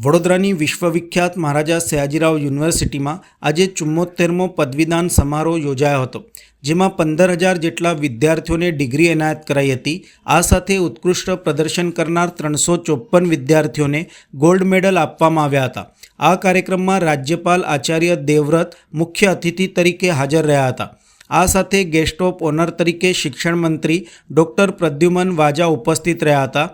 વડોદરાની વિશ્વવિખ્યાત મહારાજા સયાજીરાવ યુનિવર્સિટીમાં આજે ચુમ્મોતેરમો પદવીદાન સમારોહ યોજાયો હતો, જેમાં પંદર હજાર જેટલા વિદ્યાર્થીઓને ડિગ્રી એનાયત કરાઈ હતી. આ સાથે ઉત્કૃષ્ટ પ્રદર્શન કરનાર ત્રણસો ચોપન વિદ્યાર્થીઓને ગોલ્ડ મેડલ આપવામાં આવ્યા હતા. આ કાર્યક્રમમાં રાજ્યપાલ આચાર્ય દેવવ્રત મુખ્ય અતિથિ તરીકે હાજર રહ્યા હતા. આ સાથે ગેસ્ટ ઓફ ઓનર તરીકે શિક્ષણ મંત્રી ડૉક્ટર પ્રદ્યુમન વાજા ઉપસ્થિત રહ્યા હતા.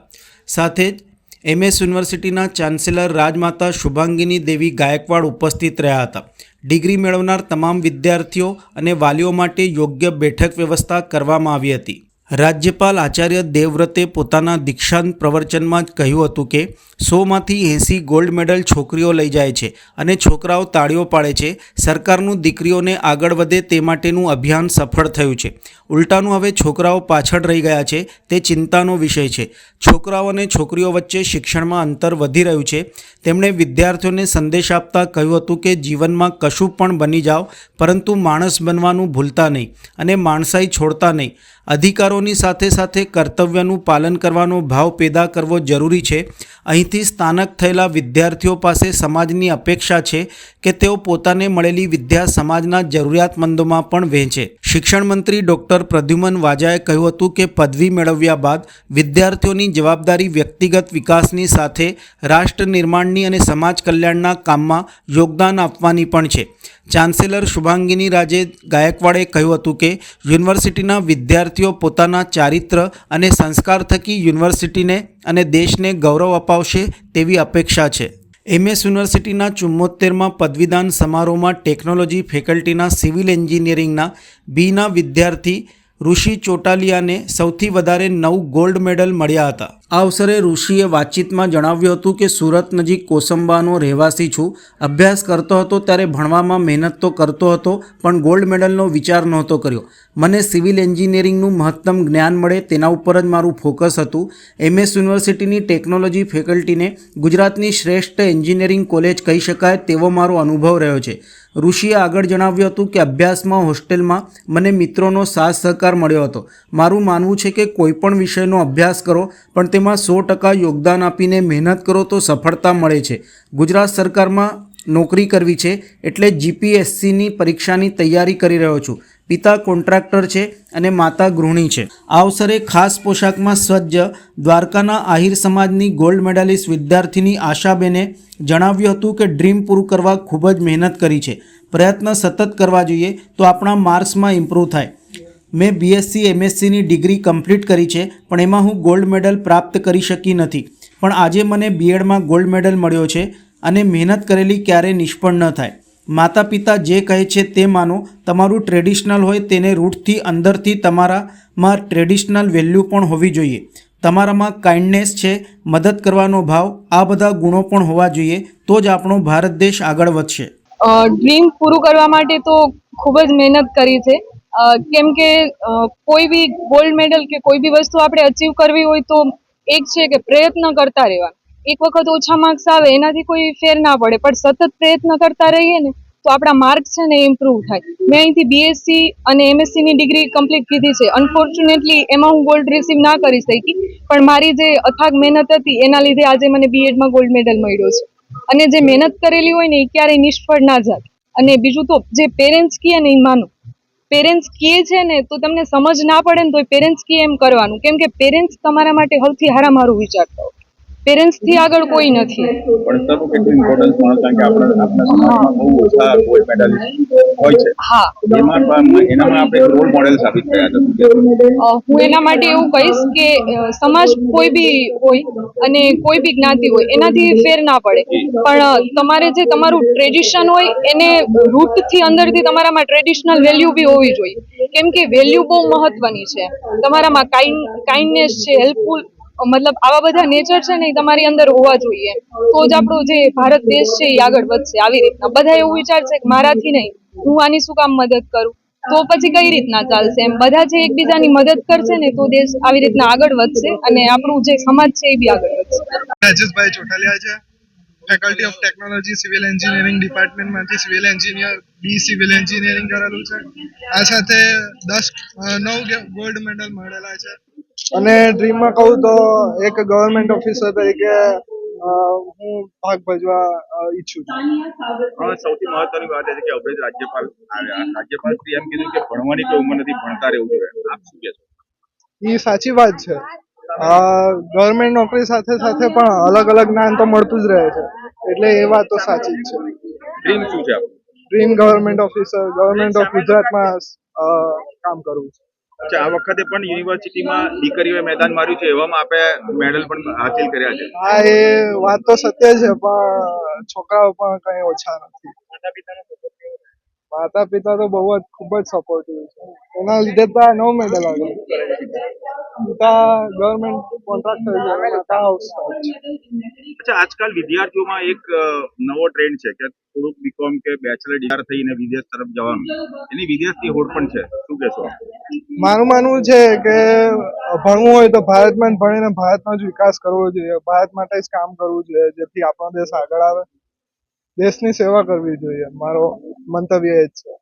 સાથે જ એમએસ યુનિવર્સિટીના ચાન્સેલર રાજમાતા શુભાંગીની દેવી ગાયકવાડ ઉપસ્થિત રહ્યા હતા. ડિગ્રી મેળવનાર તમામ વિદ્યાર્થીઓ અને વાલીઓ માટે યોગ્ય બેઠક વ્યવસ્થા કરવામાં આવી હતી. રાજ્યપાલ આચાર્ય દેવવ્રતે પોતાના દીક્ષાંત પ્રવચનમાં જ કહ્યું હતું કે, સોમાંથી એંસી ગોલ્ડ મેડલ છોકરીઓ લઈ જાય છે અને છોકરાઓ તાળીઓ પાડે છે. સરકારનું દીકરીઓને આગળ વધે તે માટેનું અભિયાન સફળ થયું છે. ઉલટાનું હવે છોકરાઓ પાછળ રહી ગયા છે, તે ચિંતાનો વિષય છે. છોકરાઓ અને છોકરીઓ વચ્ચે શિક્ષણમાં અંતર વધી રહ્યું છે. તેમણે વિદ્યાર્થીઓને સંદેશ આપતા કહ્યું હતું કે, જીવનમાં કશું પણ બની જાઓ, પરંતુ માણસ બનવાનું ભૂલતા નહીં અને માણસાઈ છોડતા નહીં. અધિકારોની સાથે સાથે કર્તવ્યનું પાલન કરવાનો ભાવ પેદા કરવો જરૂરી છે. અહીંથી સ્થાનક થયેલા વિદ્યાર્થીઓ પાસે સમાજની અપેક્ષા છે કે તેઓ પોતાને મળેલી વિદ્યા સમાજના જરૂરિયાતમંદોમાં પણ વહેંચે. શિક્ષણ મંત્રી ડૉક્ટર પ્રદ્યુમન વાજાએ કહ્યું હતું કે પદવી મેળવ્યા બાદ વિદ્યાર્થીઓની જવાબદારી વ્યક્તિગત વિકાસની સાથે રાષ્ટ્ર નિર્માણની અને સમાજ કલ્યાણના કામમાં યોગદાન આપવાની પણ છે. ચાન્સેલર શુભાંગીની રાજે ગાયકવાડે કહ્યું હતું કે યુનિવર્સિટીના વિદ્યાર્થીઓ પોતાના ચારિત્ર અને સંસ્કાર થકી યુનિવર્સિટીને અને દેશને ગૌરવ અપાવશે તેવી અપેક્ષા છે. એમએસ યુનિવર્સિટીના ચુમ્મોતેરમાં પદવીદાન સમારોહમાં ટેકનોલોજી ફેકલ્ટીના સિવિલ એન્જિનિયરિંગના બીના વિદ્યાર્થી ઋષિ ચોટાલિયાને સૌથી વધારે નવ ગોલ્ડ મેડલ મળ્યા હતા. આ અવસરે ઋષિએ વાતચીતમાં જણાવ્યું હતું કે સુરત નજીક કોસંબાનો રહેવાસી છું. અભ્યાસ કરતો હતો ત્યારે ભણવામાં મહેનત તો કરતો હતો, પણ ગોલ્ડ મેડલનો વિચાર નહોતો કર્યો. મને સિવિલ એન્જિનિયરિંગનું મહત્તમ જ્ઞાન મળે તેના ઉપર જ મારું ફોકસ હતું. એમએસ યુનિવર્સિટીની ટેકનોલોજી ફેકલ્ટીને ગુજરાતની શ્રેષ્ઠ એન્જિનિયરિંગ કોલેજ કહી શકાય તેવો મારો અનુભવ રહ્યો છે. ઋષિએ આગળ જણાવ્યું હતું કે અભ્યાસમાં, હોસ્ટેલમાં મને મિત્રોનો સાથ સહકાર મળ્યો હતો. મારું માનવું છે કે કોઈપણ વિષયનો અભ્યાસ કરો, પણ તેમાં સો ટકા યોગદાન આપીને મહેનત કરો તો સફળતા મળે છે. ગુજરાત સરકારમાં નોકરી કરવી છે એટલે જીપીએસસીની પરીક્ષાની તૈયારી કરી રહ્યો છું. પિતા કોન્ટ્રાક્ટર છે અને માતા ગૃહિણી છે. આ અવસરે ખાસ પોશાકમાં સજ્જ દ્વારકાના આહિર સમાજની ગોલ્ડ મેડાલિસ્ટ વિદ્યાર્થીની આશાબેને જણાવ્યું હતું કે ડ્રીમ પૂરું કરવા ખૂબ જ મહેનત કરી છે. પ્રયત્ન સતત કરવા જોઈએ તો આપણા માર્ક્સમાં ઇમ્પ્રૂવ થાય. મેં બીએસસી એમએસસીની ડિગ્રી કમ્પ્લીટ કરી છે, પણ એમાં હું ગોલ્ડ મેડલ પ્રાપ્ત કરી શકી નથી. પણ આજે મને બીએડમાં ગોલ્ડ મેડલ મળ્યો છે અને મહેનત કરેલી ક્યારેય નિષ્ફળ ન થાય. માતા પિતા જે કહે છે તે માનો, તમારું ટ્રેડિશનલ હોય તેને રૂટથી અંદરથી તમારામાં ટ્રેડિશનલ વેલ્યુ પણ હોવી જોઈએ. તમારામાં કાઇન્ડનેસ છે, મદદ કરવાનો ભાવ, આ બધા ગુણો પણ હોવા જોઈએ, તો જ આપણો ભારત દેશ આગળ વધશે. ડ્રીમ પૂરું કરવા માટે તો ખૂબ જ મહેનત કરી છે. કેમ કે કોઈ બી ગોલ્ડ મેડલ કે કોઈ બી વસ્તુ આપણે અચીવ કરવી હોય તો એક છે કે પ્રયત્ન કરતા રહેવા એક વખત ઓછા માર્ક્સ આવે, એનાથી કોઈ ફેર ના પડે. પણ સતત પ્રયત્ન કરતા રહીએ ને, તો આપણા માર્ક્સ છે ને ઇમ્પ્રૂવ થાય. મેં અહીંથી બીએસસી અને એમએસસી ની ડિગ્રી કમ્પ્લીટ કીધી છે. અનફોર્ચ્યુનેટલી એમાં હું ગોલ્ડ રિસીવ ના કરી શકી, પણ મારી જે અથાગ મહેનત હતી, એના લીધે આજે મને બીએડમાં ગોલ્ડ મેડલ મળ્યો છે. અને જે મહેનત કરેલી હોય ને, એ ક્યારેય નિષ્ફળ ના જાય. અને બીજું તો, જે પેરેન્ટ્સ કહે ને, એ માનો. પેરેન્ટ્સ કહે છે ને, તો તમને સમજ ના પડે ને તો પેરેન્ટ્સ કહે એમ કરવાનું. કેમ કે પેરેન્ટ્સ તમારા માટે સૌથી હારામાં હારું વિચારતા હોય. પેરેન્ટ્સથી આગળ કોઈ નથી. ભણતરનું કેટલું ઇમ્પોર્ટન્સ પણ કારણ કે આપણે આપણા સમાજમાં બહુ ઓછા કોઈ મેડાલિસ્ટ હોય છે. હા. એમાં પણ એનામાં આપણે રોલ મોડેલ સાબિત થયા? અ, હું એના માટે એવું કહીશ કે સમાજ કોઈ બી હોય અને કોઈ બી જ્ઞાતિ હોય એનાથી ફેર ના પડે. પણ તમારે જે તમારું ટ્રેડિશન હોય એને રૂટથી અંદરથી તમારામાં ટ્રેડિશનલ વેલ્યુ બી હોવી જોઈએ. કેમ કે વેલ્યુ બહુ મહત્વની છે. તમારામાં કાઇન્ડ કાઇન્ડનેસ છે હેલ્પફુલ મતલબ આવા બધા નેચર છે ને તમારી અંદર હોવા જોઈએ. તો જ આપણો જે ભારત દેશ છે એ આગળ વધશે આવી રીતના. બધા એવું વિચારશે કે મારાથી નહીં, હું આની શું કામ મદદ કરું? તો પછી કઈ રીતના ચાલશે? એમ બધા જે એકબીજાની મદદ કરશે ને તો દેશ આવી રીતના આગળ વધશે અને આપણું જે સમાજ છે એ બી આગળ વધશે. રાજેશભાઈ ચોટાલિયા છે. Faculty of technology civil engineering ડિપાર્ટમેન્ટમાંથી civil engineer B civil engineering કરેલું છે. આ સાથે દસ નવ ગોલ્ડ મેડલ મળેલા છે. અને ડ્રીમમાં કહું તો એક ગવર્મેન્ટ ઓફિસર તરીકે હું ભાગ ભજવા ઈચ્છું છું. સૌથી મહત્વની વાત એ છે કે અવરેજ રાજ્યપાલ રાજ્યપાલ શ્રી એમ કીધું કે ભણવાની કોઈ ઉંમર નથી ભણતા રહેવું જોઈએ. આપ શું કહેશો? એ સાચી વાત છે. ગવર્મેન્ટ નોકરી સાથે સાથે પણ અલગ અલગ જ્ઞાન તો મળતું જ રહે છે. એટલે એ વાત તો સાચી જ છે. ડ્રીમ શું છે આપણું dream government officer government of ગુજરાતમાં કામ કરવું છે. અચ્છા આ વખતે પણ યુનિવર્સિટીમાં દીકરીઓએ મેદાન માર્યું છે એવામાં આપે મેડલ પણ હાસિલ કર્યા છે. હા એ વાત તો સત્ય છે પણ છોકરાઓ પણ કઈ ઓછા નથી. માતા પિતા તો બહુ જ ખૂબ જ સપોર્ટિવ છે. એના લીધે તો આ નવ મેડલ આવ્યો. પિતા ગવર્મેન્ટ કોન્ટ્રાક્ટર છે માતા હાઉસ અચ્છા આજકાલ વિદ્યાર્થીઓમાં એક નવો ટ્રેન્ડ છે કે થોડુંક બીકોમ કે બેચલર ડિગ્રી થઈને વિદેશ તરફ જવાનું. એની વિદેશથી હોડ પણ છે. શું કહેશો? મારું માનવું છે કે ભણવું હોય તો ભારતમાં ભણીને ભારતનો જ વિકાસ કરવો જોઈએ. ભારત માટે જ કામ કરવું જોઈએ, જેથી આપણો દેશ આગળ આવે. દેશની સેવા કરવી જોઈએ. મારો મંતવ્ય એ જ છે.